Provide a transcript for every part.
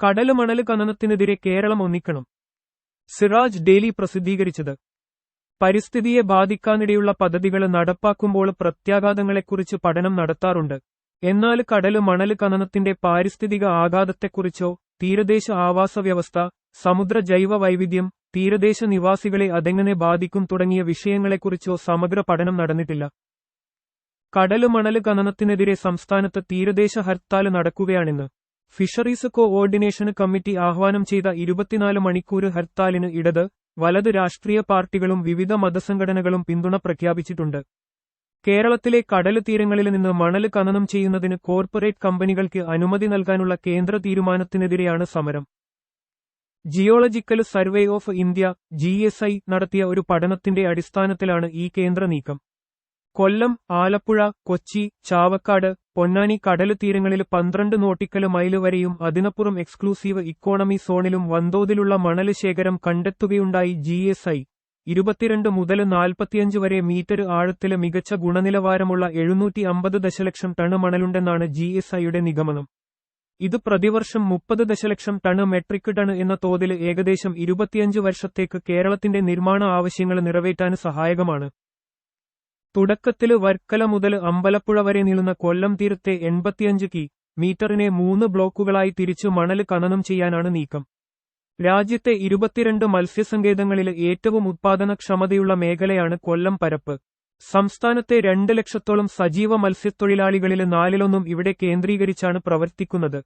കടൽ മണൽ ഖനനത്തിനെതിരെ കേരളം ഒന്നിക്കണം. സിറാജ് ഡെയിലി പ്രസിദ്ധീകരിച്ചത്. പരിസ്ഥിതിയെ ബാധിക്കാനിടയുള്ള പദ്ധതികൾ നടപ്പാക്കുമ്പോൾ പ്രത്യാഘാതങ്ങളെക്കുറിച്ച് പഠനം നടത്താറുണ്ട്. എന്നാൽ കടൽ മണൽ ഖനനത്തിന്റെ പാരിസ്ഥിതിക ആഘാതത്തെക്കുറിച്ചോ തീരദേശ ആവാസ വ്യവസ്ഥ സമുദ്ര ജൈവ വൈവിധ്യം തീരദേശ നിവാസികളെ അതെങ്ങനെ ബാധിക്കും തുടങ്ങിയ വിഷയങ്ങളെക്കുറിച്ചോ സമഗ്ര പഠനം നടന്നിട്ടില്ല. കടൽ മണൽ ഖനനത്തിനെതിരെ സംസ്ഥാനത്ത് തീരദേശ ഹർത്താൽ നടക്കുകയാണെന്ന് ഫിഷറീസ് കോഓർഡിനേഷൻ കമ്മിറ്റി ആഹ്വാനം ചെയ്ത ഇരുപത്തിനാല് മണിക്കൂർ ഹർത്താലിന് ഇടത് വലത് രാഷ്ട്രീയ പാർട്ടികളും വിവിധ മതസംഘടനകളും പിന്തുണ പ്രഖ്യാപിച്ചിട്ടുണ്ട്. കേരളത്തിലെ കടൽ തീരങ്ങളിൽ നിന്ന് മണൽ ഖനനം ചെയ്യുന്നതിന് കോർപ്പറേറ്റ് കമ്പനികൾക്ക് അനുമതി നൽകാനുള്ള കേന്ദ്ര തീരുമാനത്തിനെതിരെയാണ് സമരം. Geological survey of India G നടത്തിയ ഒരു പഠനത്തിന്റെ അടിസ്ഥാനത്തിലാണ് ഈ കേന്ദ്ര നീക്കം. കൊല്ലം ആലപ്പുഴ കൊച്ചി ചാവക്കാട് പൊന്നാനി കടൽ തീരങ്ങളിൽ പന്ത്രണ്ട് നോട്ടിക്കൽ മൈൽ വരെയും അതിനപ്പുറം എക്സ്ക്ലൂസീവ് ഇക്കോണമി സോണിലും വൻതോതിലുള്ള മണൽ ശേഖരം കണ്ടെത്തുകയുണ്ടായി ജി എസ് ഐ ഇരുപത്തിരണ്ട് മുതൽ നാൽപ്പത്തിയഞ്ച് വരെ മീറ്റർ ആഴത്തിലെ മികച്ച ഗുണനിലവാരമുള്ള എഴുന്നൂറ്റി അമ്പത് ദശലക്ഷം ടണ് മണലുണ്ടെന്നാണ് ജി എസ് ഐയുടെ നിഗമനം. ഇത് പ്രതിവർഷം മുപ്പത് ദശലക്ഷം ടണ് മെട്രിക് ടൺ എന്ന തോതിൽ ഏകദേശം ഇരുപത്തിയഞ്ച് വർഷത്തേക്ക് കേരളത്തിന്റെ നിർമ്മാണ ആവശ്യങ്ങൾ നിറവേറ്റാൻ സഹായകമാണ്. തുടക്കത്തിൽ വർക്കല മുതൽ അമ്പലപ്പുഴ വരെ നീളുന്ന കൊല്ലം തീരത്തെ എൺപത്തിയഞ്ച് കി. മീറ്ററിനെ മൂന്ന് ബ്ലോക്കുകളായി തിരിച്ചു മണൽ ഖനനം ചെയ്യാനാണ് നീക്കം. രാജ്യത്തെ ഇരുപത്തിരണ്ട് മത്സ്യസങ്കേതങ്ങളിൽ ഏറ്റവും ഉത്പാദനക്ഷമതയുള്ള മേഖലയാണ് കൊല്ലം പരപ്പ്. സംസ്ഥാനത്തെ രണ്ട് ലക്ഷത്തോളം സജീവ മത്സ്യത്തൊഴിലാളികളിൽ നാലിലൊന്നും ഇവിടെ കേന്ദ്രീകരിച്ചാണ് പ്രവർത്തിക്കുന്നത്.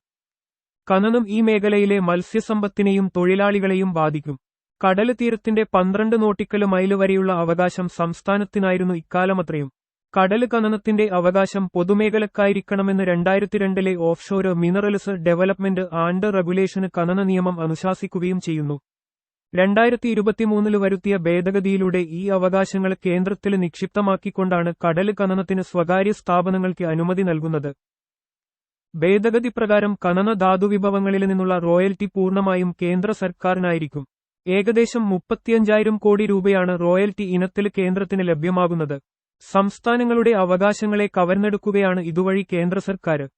ഖനനം ഈ മേഖലയിലെ മത്സ്യസമ്പത്തിനെയും തൊഴിലാളികളെയും ബാധിക്കും. കടൽ തീരത്തിന്റെ പന്ത്രണ്ട് നോട്ടിക്കൽ മൈൽ വരെയുള്ള അവകാശം സംസ്ഥാനത്തിനായിരുന്നു ഇക്കാലമത്രയും. കടൽ ഖനനത്തിന്റെ അവകാശം പൊതുമേഖലക്കായിരിക്കണമെന്ന് രണ്ടായിരത്തി രണ്ടിലെ ഓഫ്ഷോർ മിനറൽസ് ഡെവലപ്മെന്റ് ആൻഡ് റെഗുലേഷന് ഖനന നിയമം അനുശാസിക്കുകയും ചെയ്യുന്നു. രണ്ടായിരത്തി ഇരുപത്തിമൂന്നിൽ വരുത്തിയ ഭേദഗതിയിലൂടെ ഈ അവകാശങ്ങൾ കേന്ദ്രത്തിൽ നിക്ഷിപ്തമാക്കിക്കൊണ്ടാണ് കടൽ ഖനനത്തിന് സ്വകാര്യ സ്ഥാപനങ്ങൾക്ക് അനുമതി നൽകുന്നത്. ഭേദഗതി പ്രകാരം ഖനന ധാതുവിഭവങ്ങളിൽ നിന്നുള്ള റോയൽറ്റി പൂർണമായും കേന്ദ്ര സർക്കാരിനായിരിക്കും. ഏകദേശം മുപ്പത്തിയഞ്ചായിരം കോടി രൂപയാണ് റോയൽറ്റി ഇനത്തിൽ കേന്ദ്രത്തിന് ലഭ്യമാകുന്നത്. സംസ്ഥാനങ്ങളുടെ അവകാശങ്ങളെ കവർന്നെടുക്കുകയാണ് ഇതുവഴി കേന്ദ്ര സർക്കാർ.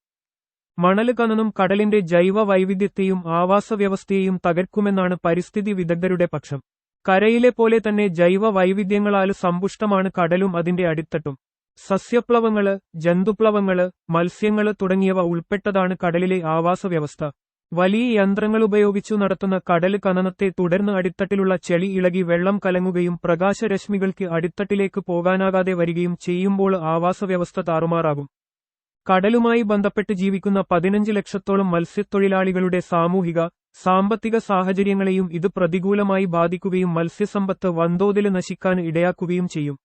മണൽ കനനും കടലിന്റെ ജൈവ വൈവിധ്യത്തെയും ആവാസവ്യവസ്ഥയെയും തകർക്കുമെന്നാണ് പരിസ്ഥിതി വിദഗ്ധരുടെ പക്ഷം. കരയിലെ പോലെ തന്നെ ജൈവ വൈവിധ്യങ്ങളാൽ സമ്പുഷ്ടമാണ് കടലും അതിന്റെ അടിത്തട്ടും. സസ്യപ്ലവങ്ങൾ ജന്തുപ്ലവങ്ങൾ മത്സ്യങ്ങൾ തുടങ്ങിയവ ഉൾപ്പെട്ടതാണ് കടലിലെ ആവാസവ്യവസ്ഥ. വലിയ യന്ത്രങ്ങളുപയോഗിച്ചു നടത്തുന്ന കടൽ ഖനനത്തെ തുടർന്ന് അടിത്തട്ടിലുള്ള ചെളി ഇളകി വെള്ളം കലങ്ങുകയും പ്രകാശരശ്മികൾക്ക് അടിത്തട്ടിലേക്ക് പോകാനാകാതെ വരികയും ചെയ്യുമ്പോൾ ആവാസവ്യവസ്ഥ താറുമാറാകും. കടലുമായി ബന്ധപ്പെട്ട് ജീവിക്കുന്ന പതിനഞ്ച് ലക്ഷത്തോളം മത്സ്യത്തൊഴിലാളികളുടെ സാമൂഹിക സാമ്പത്തിക സാഹചര്യങ്ങളെയും ഇത് പ്രതികൂലമായി ബാധിക്കുകയും മത്സ്യസമ്പത്ത് വൻതോതിൽ നശിക്കാൻ ഇടയാക്കുകയും ചെയ്യും.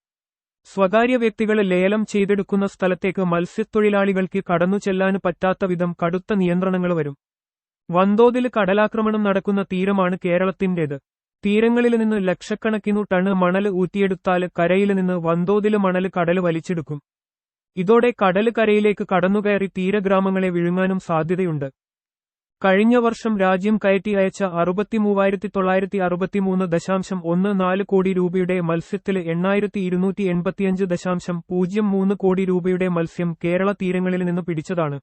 സ്വകാര്യ വ്യക്തികൾ ലേലം ചെയ്തെടുക്കുന്ന സ്ഥലത്തേക്ക് മത്സ്യത്തൊഴിലാളികൾക്ക് കടന്നു ചെല്ലാൻ പറ്റാത്ത വിധം കടുത്ത നിയന്ത്രണങ്ങൾ വരും. വൻതോതിൽ കടലാക്രമണം നടക്കുന്ന തീരമാണ് കേരളത്തിന്റേത് തീരങ്ങളിൽ നിന്ന് ലക്ഷക്കണക്കിനു ടണ് മണൽ ഊറ്റിയെടുത്താൽ കരയിൽ നിന്ന് വൻതോതിൽ മണൽ കടൽ വലിച്ചെടുക്കും. ഇതോടെ കടൽ കരയിലേക്ക് കടന്നുകയറി തീരഗ്രാമങ്ങളെ വിഴുങ്ങാനും സാധ്യതയുണ്ട്. കഴിഞ്ഞ വർഷം രാജ്യം കയറ്റി അയച്ച അറുപത്തിമൂവായിരത്തി തൊള്ളായിരത്തി അറുപത്തിമൂന്ന് ദശാംശം ഒന്ന് നാല് കോടി രൂപയുടെ മത്സ്യത്തിൽ എണ്ണായിരത്തി ഇരുന്നൂറ്റി എൺപത്തിയഞ്ച് ദശാംശം പൂജ്യം മൂന്ന് കോടി രൂപയുടെ മത്സ്യം കേരള തീരങ്ങളിൽ നിന്ന് പിടിച്ചതാണ്.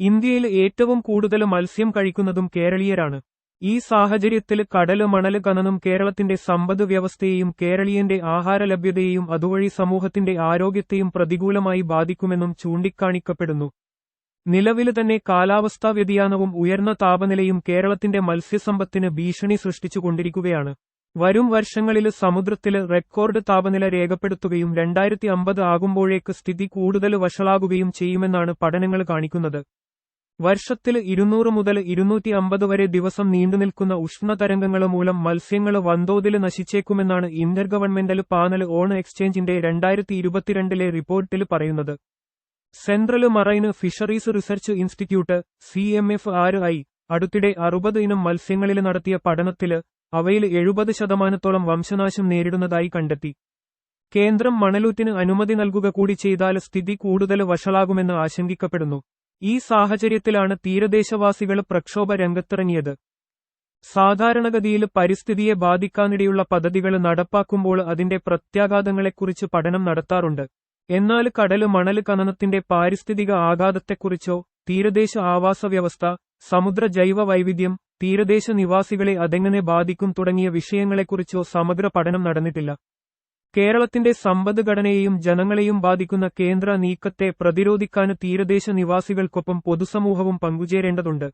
ഇന്ത്യയിൽ ഏറ്റവും കൂടുതൽ മത്സ്യം കഴിക്കുന്നതും കേരളീയരാണ്. ഈ സാഹചര്യത്തിൽ കടൽ മണൽ കനനും കേരളത്തിന്റെ സമ്പദ് വ്യവസ്ഥയെയും കേരളീയന്റെ ആഹാര ലഭ്യതയെയും അതുവഴി സമൂഹത്തിന്റെ ആരോഗ്യത്തെയും പ്രതികൂലമായി ബാധിക്കുമെന്നും ചൂണ്ടിക്കാണിക്കപ്പെടുന്നു. നിലവിൽ തന്നെ കാലാവസ്ഥാ വ്യതിയാനവും ഉയർന്ന താപനിലയും കേരളത്തിന്റെ മത്സ്യസമ്പത്തിന് ഭീഷണി സൃഷ്ടിച്ചുകൊണ്ടിരിക്കുകയാണ്. വരും വർഷങ്ങളിൽ സമുദ്രത്തിൽ റെക്കോർഡ് താപനില രേഖപ്പെടുത്തുകയും രണ്ടായിരത്തി അമ്പത് ആകുമ്പോഴേക്ക് സ്ഥിതി കൂടുതൽ വഷളാകുകയും ചെയ്യുമെന്നാണ് പഠനങ്ങൾ കാണിക്കുന്നത്. വർഷത്തിൽ ഇരുന്നൂറ് മുതൽ ഇരുന്നൂറ്റി അമ്പത് വരെ ദിവസം നീണ്ടുനിൽക്കുന്ന ഉഷ്ണതരംഗങ്ങൾ മൂലം മത്സ്യങ്ങൾ വൻതോതിൽ നശിച്ചേക്കുമെന്നാണ് ഇന്റർ ഗവൺമെന്റൽ പാനൽ ഓൺ എക്സ്ചേഞ്ചിന്റെ രണ്ടായിരത്തി ഇരുപത്തിരണ്ടിലെ റിപ്പോർട്ടിൽ പറയുന്നത്. Central marine fisheries research institute C M F R I അടുത്തിടെ അറുപത് ഇനം മത്സ്യങ്ങളിൽ നടത്തിയ പഠനത്തിൽ അവയിൽ എഴുപത് ശതമാനത്തോളം വംശനാശം നേരിടുന്നതായി കണ്ടെത്തി. കേന്ദ്രം മണലൂറ്റിന് അനുമതി നൽകുക കൂടി ചെയ്താൽ സ്ഥിതി കൂടുതൽ വഷളാകുമെന്ന് ആശങ്കിക്കപ്പെടുന്നു ഈ സാഹചര്യത്തിലാണ് തീരദേശവാസികൾ പ്രക്ഷോഭ രംഗത്തിറങ്ങിയത്. സാധാരണഗതിയിൽ പരിസ്ഥിതിയെ ബാധിക്കാനിടയുള്ള പദ്ധതികൾ നടപ്പാക്കുമ്പോൾ അതിന്റെ പ്രത്യാഘാതങ്ങളെക്കുറിച്ച് പഠനം നടത്താറുണ്ട്. എന്നാൽ കടൽ മണൽ ഖനനത്തിന്റെ പാരിസ്ഥിതിക ആഘാതത്തെക്കുറിച്ചോ തീരദേശ ആവാസ വ്യവസ്ഥ സമുദ്ര ജൈവ വൈവിധ്യം തീരദേശ നിവാസികളെ അതെങ്ങനെ ബാധിക്കും തുടങ്ങിയ വിഷയങ്ങളെക്കുറിച്ചോ സമഗ്ര പഠനം നടന്നിട്ടില്ല. കേരളത്തിന്റെ സമ്പദ്ഘടനയെയും ജനങ്ങളെയും ബാധിക്കുന്ന കേന്ദ്ര നീക്കത്തെ പ്രതിരോധിക്കാൻ തീരദേശ നിവാസികൾക്കൊപ്പം പൊതുസമൂഹവും പങ്കുചേരേണ്ടതുണ്ട്.